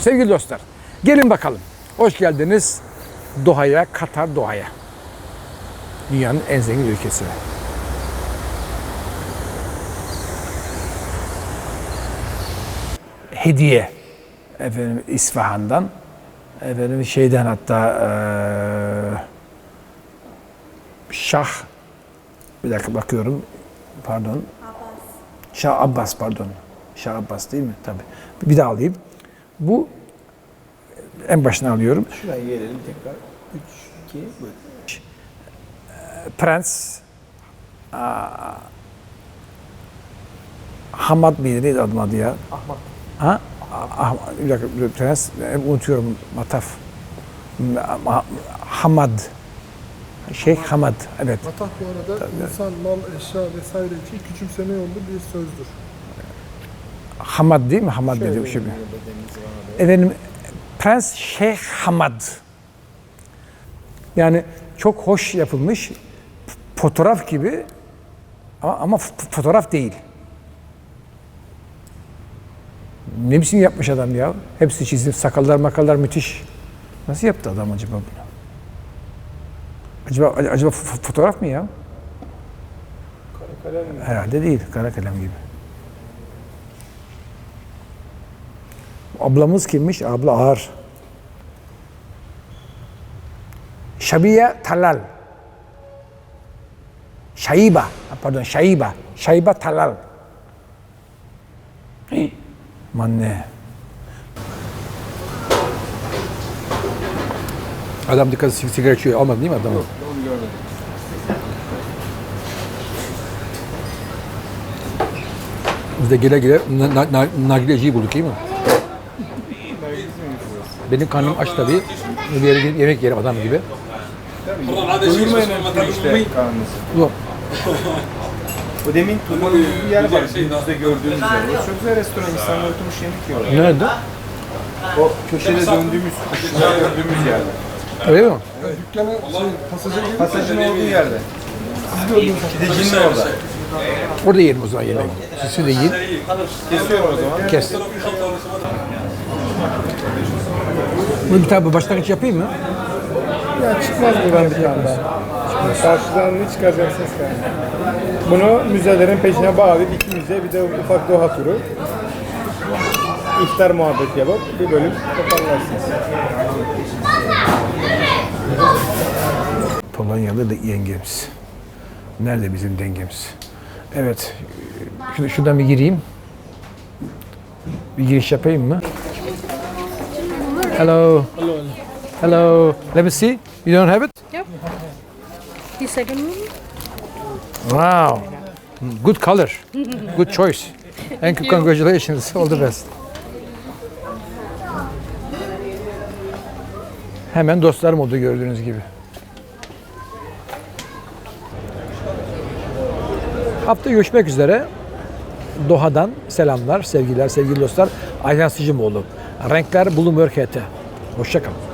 Sevgili dostlar, gelin bakalım. Hoş geldiniz Doha'ya, Katar Doha'ya. Dünyanın en zengin ülkesine. Hediye. Efendim İsfahan'dan. Efendim şeyden hatta eee, Şah bir dakika bakıyorum. Pardon. Şah Abbas pardon. Şah Abbas değil mi? Tabii. Bir daha alayım. Bu en başına alıyorum. Şuraya gelelim tekrar. 3, 2, buyurun. Prens aa, Hamad mıydı? Neydi adım adı ya? Ahmet. Ha? Ah, bir dakika, Prens, hep unutuyorum. Mataf. Ma- Hamad. Şeyh Hamad, evet. Matah bu arada insan, mal, eşya vesaire için küçümseme yollu bir sözdür. Hamad değil mi? Hamad dedi bir şey. mi? Efendim Prens Şeyh Hamad. Yani çok hoş yapılmış fotoğraf gibi ama, ama fotoğraf değil. Ne biçim yapmış adam ya? Hepsi çizim, sakallar makallar müthiş. Nasıl yaptı adam acaba bunu? Acaba acaba fotoğraf mı ya? Kalem mi? Herhalde değil. Kara kalem gibi. Ablamız kimmiş? Abla ağır. Şabiye Talal. Şaiba. Pardon Şaiba. Şaiba Talal. Hii. Aman ne. Adam dikkat sig- sigara içiyor. Almadın değil mi adamı? Onu görmedim. Biz de gele gele na- na- na- nargileciyi bulduk değil mi? Benim karnım aç tabii. Bir yere gidip yemek yerim adam gibi. Doyurmayın ötürü işte karnınızı. Yok. O demin turbanın bir yer var. Bizde gördüğümüz yer. Orası Çok güzel restoran. İnsanlar oturmuş yemek yiyorlar. Nerede? O köşede döndüğümüz, aşağıda döndüğümüz yerde. Öyle mi? Dükkanı şey, pasaja girip Pasajın olduğu yerde. Pidecinin orada. Orada yiyelim o zaman yemeği. Siz siz de yiyin. Kesiyorum o zaman. Kes. Bunu bir tane başlangıç yapayım mı? Ya çıkmaz buradan bir tane daha. Karşıdan ne çıkaracak ses gelmiyor. Bunu müzelerin peşine bağlayıp iki müze bir de ufak doğa turu. İftar muhabbeti yapıp bir bölüm toparlarsınız. Polonyalı da yengemiz. Nerede bizim dengemiz? Evet. Şurada, şuradan bir gireyim. Bir giriş yapayım mı? Hello. Hello. Let me see. You don't have it? The second one? Wow. Good color. Good choice. And congratulations. All the best. Hemen dostlarım oldu gördüğünüz gibi. Hafta görüşmek üzere. Doha'dan selamlar, sevgiler, sevgili dostlar. Ayhan Sicimoğlu. Renkler Bloomberg HT. Hoşçakalın.